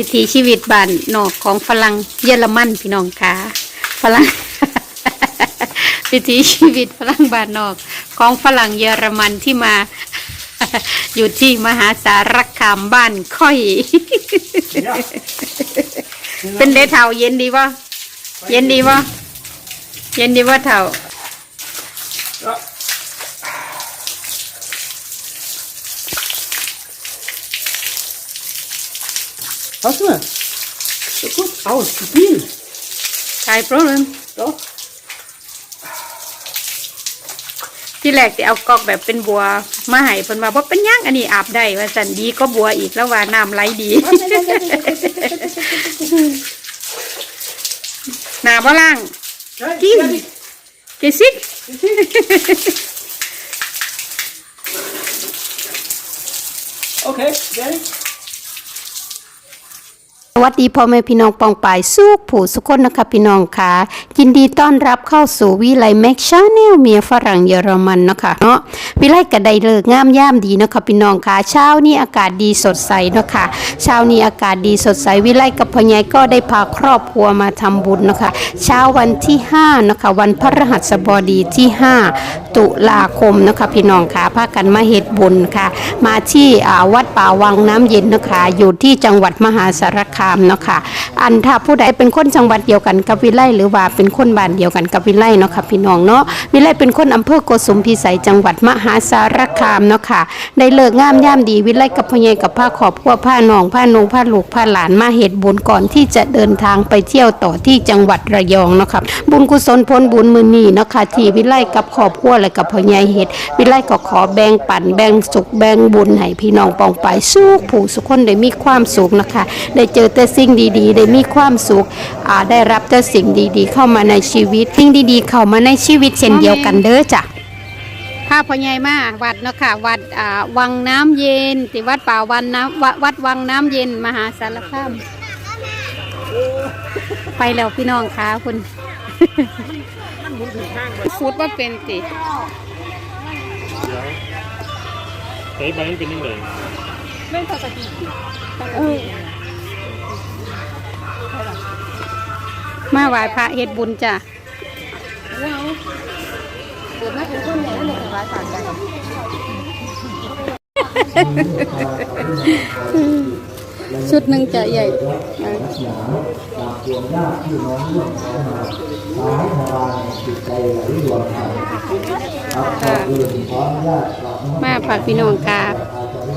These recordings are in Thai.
วิถีชีวิตบ้านนอกของฝรั่งเยอรมันพี่น้องค่ะฝรั่ง วิถีชีวิตฝรั่งบ้านนอกของฝรั่งเยอรมันที่มา อยู่ที่มหาสารคามบ้านค่อย เป็นเดเท่าเย็นดีวะเย็นดีวะเย็นดีวะเท่า Hast du mal? So gut aus, zu viel. ใช่ problem Doch. ที่แรกจะเอากอกแบบเป็นบัวมาให้เพิ่นว่าบ่เป็นหยังอันนี้อาบได้ว่าสันดีก็บัวอีกแล้วว่าน้ำไหลดี หนาบ่ล่าง Nein, Gib. fertig. เกซิก Okay, fertig. สวัสดีพ่อแม่พี่น้องปองปายสู้ผู้สุคนนะคะพี่น้องค่ะยินดีต้อนรับเข้าสู่วิไลแม็กชาแนลเมียฝรั่งเยอรมันเนาะคะเนาะวิไลกระไดเลิกงามย่ามดีเนาะคะพี่น้องค่ะเช้านี้อากาศดีสดใสเนาะค่ะเช้านี้อากาศดีสดใสวิไลกับพ่อใหญ่ก็ได้พาครอบครัวมาทำบุญเนาะคะเช้าวันที่5นะคะวันพฤหัสบดีที่ 5 ตุลาคมเนาะคะพี่น้องค่ะพากันมาเฮ็ดบุญค่ะ มาที่วัดป่าวังน้ำเย็นเนาะคะอยู่ที่จังหวัดมหาสารคามเนาะค่ะ อันถ้าผู้ใดเป็นคนจังหวัดเดียวกันกับวิไลหรือว่าเป็นคนบ้านเดียวกันกับวิไลเนาะค่ะพี่น้องเนาะวิไลเป็นคนอำเภอโกสุมพิสัยจังหวัดมหาสารคามเนาะค่ะได้เลิกงามย่ามดีวิไลกับพ่อใหญ่กับผ้าขอบพัวผ้านองผ้านงผ้าลูกผ้าหลานมาเฮ็ดบุญก่อนที่จะเดินทางไปเที่ยวต่อที่จังหวัดระยองเนาะค่ะบุญกุศลผลบุญมือนีเนาะค่ะที่วิไลกับขอบพัวและกับพ่อใหญ่เฮ็ดวิไลก็ขอแบ่งปันแบ่งสุขแบ่งบุญให้พี่น้องปองไปสู้ผู้สุขคนได้มีความสุขนะคะ ได้เจอแต่สิ่งดีๆ ได้มีความสุขอ่าได้รับแต่สิ่งดีๆ เข้ามาในชีวิต สิ่งดีๆ เข้ามาในชีวิตเช่นเดียวกันเด้อจ้ะข้าพ่อใหญ่มาวัดเนาะค่ะวัดอ่าวังน้ำเย็นที่วัดป่าวันน้ำวดวัดวังน้ำเย็นมหาสารคามไปแล้วพี่น้องค่ะคุณฟูดว่าเป็นติใช้ใบมันเป็นยังไงม มาไหว้พระเฮ็ดบุญจ้ะชุดหนึ่งจะใหญ่มาฝากพี่น้องกา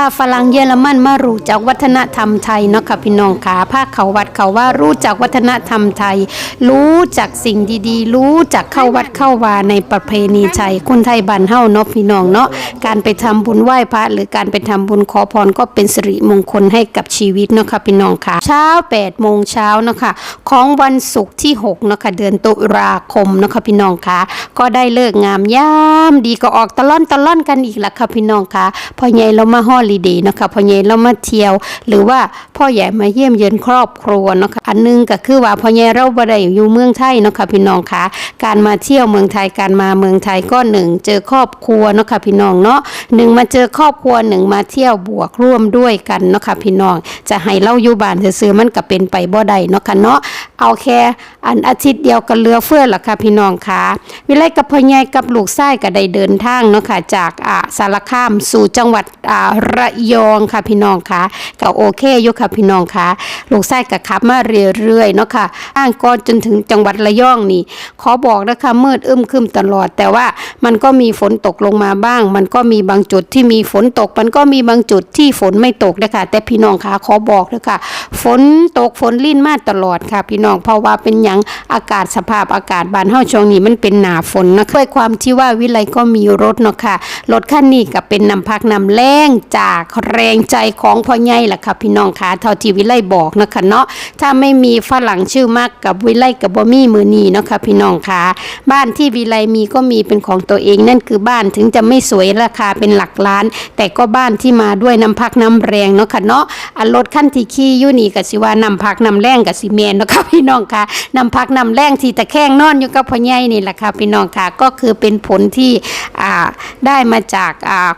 ะฝรั่งเยอรมันมารู้จากวัฒนธรรมไทยเนาะค่ะพี่น้องขาภาคเขาวัดเขาว่ารู้จักวัฒนธรรมไทย รู้จักสิ่งดีๆ รู้จักเข้าวัดเข้าวาในประเพณีไทยคนไทยบ้านเฮาเนาะพี่น้องเนาะการไปทำบุญไหว้พระหรือการไปทำบุญขอพรก็เป็นสิริมงคลให้กับชีวิตเนาะค่ะพี่น้องค่ะ เช้า8โมงเช้าเนาะค่ะของวันศุกร์ที่6เนาะค่ะเดือนตุลาคมเนาะค่ะพี่น้องค่ะ ก็ได้เลิกงามยามดีก็ออกตะล่อนตะล่อนกันอีกแล้วค่ะพี่น้องค่ะพอใหญ่เรามาฮอลิเดย์นะคะพอใหญ่เรามาเที่ยว หรือว่าพ่อใหญ่มาเยี่ยมเยือนครอบครัวนะคะอันหนึงก็คือว่าพ่อใหญ่เราบ่ได้อยู่เมืองไทยนะคะพี่น้องค่ะการมาเที่ยวเมืองไทยการมาเมืองไทยก็หนึ่งเจอครอบครัวนะคะพี่น้องเนาะหนึ่งมาเจอครอบครัวหนึ่งมาเที่ยวบวกร่วมด้วยกันนะคะพี่น้อง จะให้เราอยู่บ้านซื่อมันก็เป็นไปบ่ได้เนาะค่ะเนาะเอาแค่อันอาทิตย์เดียวกันเรือเฟื่อล่ะค่ะพี่น้องค่ะวิไลกับพ่อใหญ่กับลูกชายก็ได้เดินทางเนาะค่ะจากอ่าสารคามสู่จังหวัดอ่าระยองค่ะพี่น้องค่ะก็โอเคอยู่ค่ะพี่น้องค่ะลูกชายก็ขับมาเรื่อยๆเนาะค่ะอ้างก่อนจนถึงจังหวัดระยองนี่ ขอบอกนะคะมืดอึมครึมตลอด แต่ว่ามันก็มีฝนตกลงมาบ้าง มันก็มีบางจุดที่มีฝนตก มันก็มีบางจุดที่ฝนไม่ตกนะคะแต่พี่น้องค่ะขอบอกนะคะฝนตกฝนลิ่นมาตลอดค่ะ พี่น้องเพราะว่าเป็นหยังอากาศสภาพอากาศบ้านเฮาช่วงนี้มันเป็นหนาฝนนะคะด้วยความที่ว่าวิไลก็มีรถเนาะค่ะรถคันนี้ก็เป็นนำพักนำแรงจากแรงใจของพ่อใหญ่ล่ะค่ะพี่น้องค่ะเท่าที่วิไลบอกนะคะเนาะถ้าไม่มีฝรั่งชื่อมากกับวิไลกับบ่มีมือนีเนาะค่ะพี่น้องค่ะบ้านที่วิไลมีก็มีเป็นของตัวเองนั่นคือบ้านถึงจะไม่สวยราคาเป็นหลักล้าน แต่ก็บ้านที่มาด้วยน้ำพักน้ำแรงเนาะค่ะเนาะอันรถขั้นที่ขี่อยู่นี่ก็สิว่าน้ำพักน้ำแรงกับสิแมนเนาะค่ะพี่น้องค่ะน้ำพักน้ำแรงที่ตะแคงนอนอยู่กับพ่อใหญ่นี่แหละค่ะพี่น้องค่ะก็คือเป็นผลที่ได้มาจาก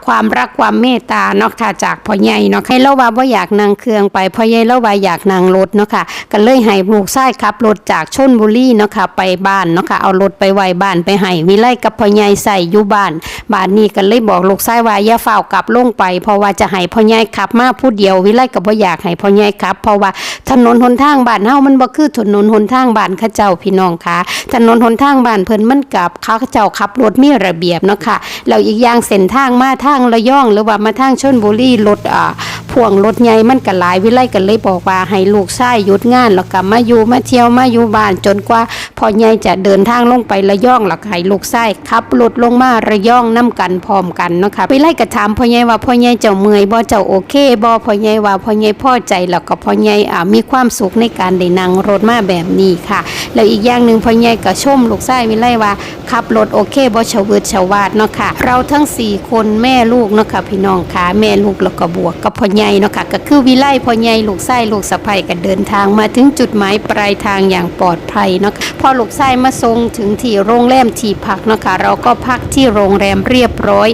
ความรักความเมตตาเนาะค่ะจากพ่อใหญ่เนาะให้เราว่าบ่อยากนั่งเครื่องไปพ่อใหญ่เราว่าอยากนั่งรถเนาะค่ะก็เลยให้ลูกชายขับรถจากชนบุรีเนาะค่ะไปบ้านเนาะค่ะเอารถไปไว้บ้านไปให้วิไลกับพ่อใหญ่ใส่อยู่บ้านบ้านนี้ก็เลยบอกลูกชายว่าอย่าเฝ้ากลับลงไป เพราะว่าจะให้พ่อใหญ่ขับมาผู้เดียววิไลก็บ่อยากให้พ่อใหญ่ขับ เพราะว่าถนนหนทางบ้านเฮามันบ่คือถนนหนทางบ้านเขาเจ้าพี่น้องค่ะถนนหนทางบ้านเพิ่นมันกับเขาเจ้าขับรถมีระเบียบเนาะค่ะแล้วอีกอย่างเส้นทางมาทางระยองหรือว่ามาทางชนลบุรีรถอ่าพ่วงรถใหญ่มันก็หลายวิไลก็เลยบอกว่าให้ลูกชายหยุดงานแล้วก็มาอยู่มาเที่ยวมาอยู่บ้านจนกว่าพ่อใหญ่จะเดินทางลงไประยองแล้วก็ให้ลูกชายขับรถลงมาระยองนํกันพร้อมกันเนาะค่ะวิไลก็ถามพ่อใหญ่ว่าพ่อใหญ่เจ้าเมื่อยบ่เจ้าโอเคบ่พ่อใหญ่ว่าพ่อใหญ่พอใจแล้วก็พ่อใหญ่อ่ามีความสุขในการได้นั่งรถมาแบบนี้ค่ะ แล้วอีกอย่างหนึ่งพ่อใหญ่ก็ชมลูกชายวิไลว่าขับรถโอเคบ่เฉวิดเฉวาดเนาะค่ะ เราทั้ง4คนแม่ลูกเนาะค่ะพี่น้องค่ะแม่ลูกแล้วก็บวกกับพ่อใหญ่เนาะค่ะก็คือวิไลพ่อใหญ่ลูกไส้ลูกสะใภ้ก็เดินทางมาถึงจุดหมายปลายทางอย่างปลอดภัยเนาะคะพอลูกไส้มาส่งถึงที่โรงแรมที่พักเนาะค่ะเราก็พักที่โรงแรมเรียบร้อย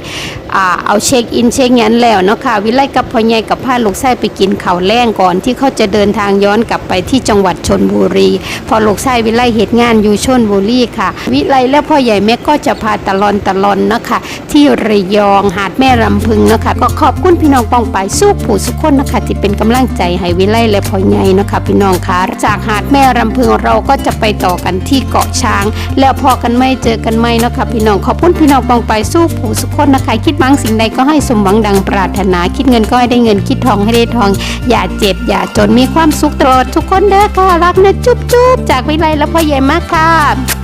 เอาเช็คอินเช็คยันแล้วเนาะค่ะวิไลกับพ่อใหญ่กับพาลูกชายไปกินข้าวแล้งก่อนที่เขาจะเดินทางย้อนกลับไปที่จังหวัดชนบุรี พอลูกชายวิไลเหตุงานอยู่ชนบุรีค่ะ วิไลและพ่อใหญ่แม่ก็จะพาตะลอนตะลอนเนาะค่ะที่ระยองหาดแม่รำพึงเนาะค่ะก็ขอบคุณพี่น้องปองไปสู้ผู้สุขคนนะคะที่เป็นกำลังใจให้วิไลและพ่อใหญ่เนาะค่ะพี่น้องค่ะจากหาดแม่รำพึงเราก็จะไปต่อกันที่เกาะช้าง แล้วพอกันไม่เจอกันไม่เนาะค่ะพี่น้องขอบคุณพี่น้องปองไปสู้ผู้สุขคนนะคะคิดวังสิ่งใดก็ให้สมหวังดังปรารถนา คิดเงินก็ให้ได้เงิน คิดทองให้ได้ทอง อย่าเจ็บ อย่าจนมีความสุขตลอดทุกคนเด้อค่ะ รักนะจุ๊บจุ๊บจากวิไลและพ่อใหญ่มากค่ะ